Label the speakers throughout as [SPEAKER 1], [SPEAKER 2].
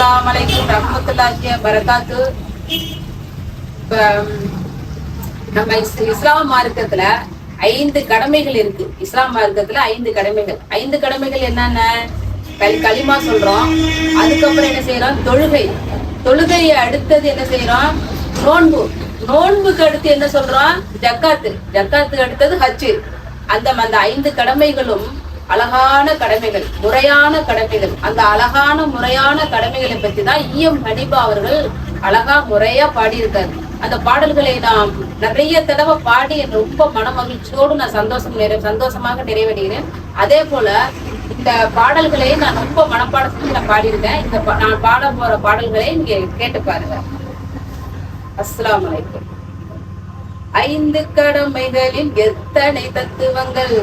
[SPEAKER 1] அஸ்ஸலாமு அலைக்கும் ரஹ்மத்துல்லாஹி பரகாத்து நம்ம இஸ்லாம் மார்க்கத்துல ஐந்து கடமைகள் இருக்கு. இஸ்லாம் மார்க்கத்துல ஐந்து கடமைகள். ஐந்து கடமைகள் என்னென்ன? கல் களிமா சொல்றோம். அதுக்கப்புறம் என்ன செய்யறோம்? தொழுகை. தொழுகையை அடுத்தது என்ன செய்யறோம்? நோன்பு. நோன்புக்கு அடுத்து என்ன சொல்றோம்? ஜக்காத்து. ஜக்காத்துக்கு அடுத்தது ஹச்சு அந்த அந்த ஐந்து கடமைகளும் அழகான கடமைகள் முறையான கடமைகள். அந்த அழகான முறையான கடமைகளை பற்றி தான் ஈயம் ஹனிபா அவர்கள் அழகா முறையா பாடியிருக்காரு. அந்த பாடல்களை நாம் நிறைய தடவை பாடி ரொம்ப மன மகிழ்ச்சியோடு நான் சந்தோஷம் சந்தோஷமாக நிறைவேறுகிறேன். அதே போல இந்த பாடல்களை நான் ரொம்ப மனப்பாடம் செஞ்சு நான் பாடியிருக்கேன். இந்த நான் பாட போற பாடல்களை நீங்க கேட்டு பாருங்க. அஸ்லாம் அலைக்கும். ஐந்து கடமைகளில் எத்தனை தத்துவங்கள்?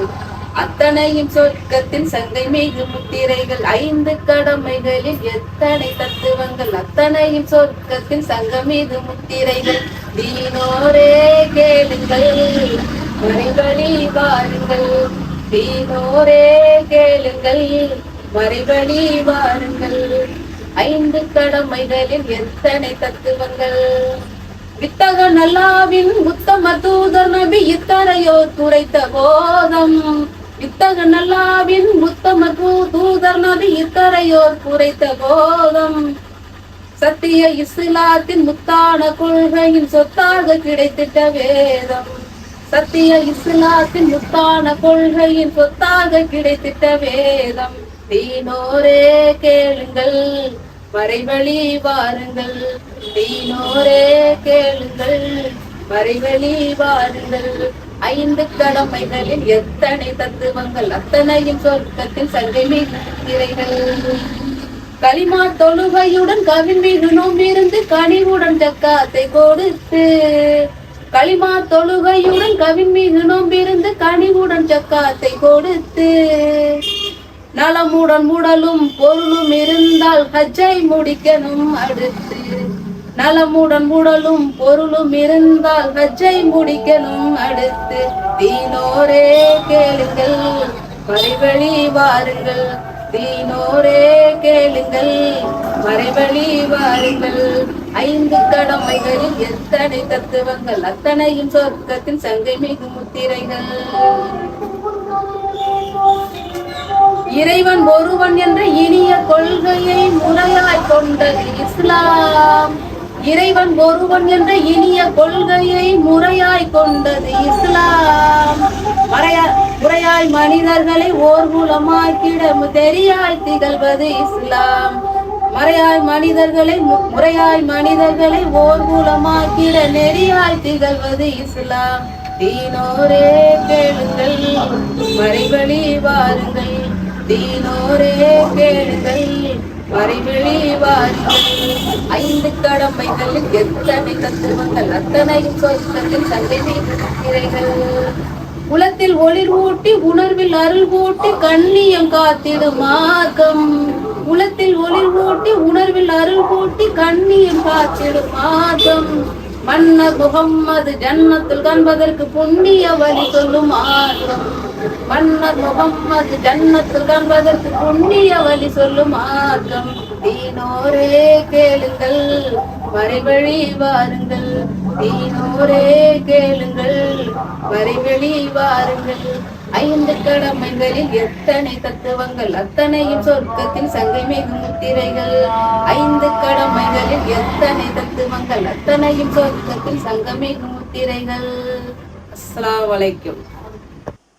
[SPEAKER 1] அத்தனையும் சொர்க்கத்தின் சங்கை மிகு முத்திரைகள் ஐந்து கடமைகளில் எத்தனை தத்துவங்கள்? அத்தனையும் சொர்க்கத்தின் சங்கமிகு முத்திரைகள். தீனோரே கேளுங்கள் மறைவழி வாருங்கள். தீனோரே கேளுங்கள் மறைவழி வாருங்கள். ஐந்து கடமைகளில் எத்தனை தத்துவங்கள்? வித்தக நல்லாவின் உத்தம தூதர் நபி இத்தனையோ துரைத்த போதம் இத்தக நல்லாவின் உத்தம தூதர் நபி இத்தரையோர் குறைத்த போதம் சத்திய இஸ்லாத்தின் முத்தான கொள்கையின் சொத்தாக கிடைத்திட்ட வேதம். சத்திய இஸ்லாத்தின் முத்தான கொள்கையின் சொத்தாக கிடைத்திட்ட வேதம். தீனோரே கேளுங்கள் மறைவழி வாருங்கள். தீனோரே கேளுங்கள் மறைவழி வாருங்கள். ஐந்து கடமைகளில் எத்தனை தத்துவங்கள் அத்தனையும் சொர்க்கத்தில் சங்கமே திரைகள். களிமா தொழுகையுடன் கவின்மிகு நோம்பிருந்து கனிவுடன் ஜக்காத்தை கொடுத்து களிமா தொழுகையுடன் கவின்மிகு நோம்பிருந்து கனிவுடன் ஜக்காத்தை கொடுத்து நலமுடன் உடலும் பொருளும் இருந்தால் ஹஜ்ஜை முடிக்கணும் அடுத்து. நலமுடன் உடலும் பொருளும் இருந்தால் ஹஜ்ஜை முடிக்கணும். அடுத்து தீனோரே கேளுங்கள். மறைவழி வாருங்கள். தீனோரே கேளுங்கள். மறைவழி வாருங்கள். ஐந்து கடமைகளில் எத்தனை தத்துவங்கள்? அத்தனையும் சொர்க்கத்தின் சங்கை மிகு முத்திரைகள். இறைவன் ஒருவன் என்ற இனிய கொள்கையை முறையாய் கொண்டது இஸ்லாம். இறைவன் ஒருவன் என்ற இனிய கொள்கையை முறையாய் கொண்டது இஸ்லாம். மறையா முறையாய் மனிதர்களை ஓர்குலமாக்கிட தெரியாய் திகழ்வது இஸ்லாம். மறையாய் மனிதர்களை மு- முறையாய் மனிதர்களை ஓர்குலமாக்கிட நெறியாய் திகழ்வது இஸ்லாம். தீனோரே கேளுங்கள் மறைவழி வாருங்கள். தீனோரே கேளுங்கள் மறைவழி வாருங்கள் ஐந்து கடமைகளில் எத்தனை தத்துவங்கள் அத்தனையும் சொர்க்கத்தில் சங்கை மீதுகள் உலத்தில் ஒளிர் ஊட்டி உணர்வில் அருள் ஊட்டி கண்ணியம் காத்திடும் மார்க்கம். உலத்தில் ஒளிர் ஊட்டி உணர்வில் அருள் ஊட்டி கண்ணியம் காத்திடும் மார்க்கம். மன்னர் முகம்மது ஜன்னத்தில் காண்பதற்கு புண்ணிய வழி சொல்லும் மார்க்கம். மன்னர் முகம்மது ஜன்னத்தில் காண்பதற்கு புண்ணிய வழி சொல்லும் மார்க்கம். தீனோரே கேளுங்கள் மறைவழி வாருங்கள். தீனோரே கேளுங்கள் மறைவழி வாருங்கள். ஐந்து கடமைகளில் எத்தனை தத்துவங்கள் அத்தனையும் சொர்க்கத்தின் சங்கை முத்திரைகள் ஐந்து கடமைகளில் எத்தனை தத்துவங்கள் அத்தனையும் சொர்க்கத்தில் சங்கமிகு முத்திரைகள் அஸ்லாம் வலைக்கும்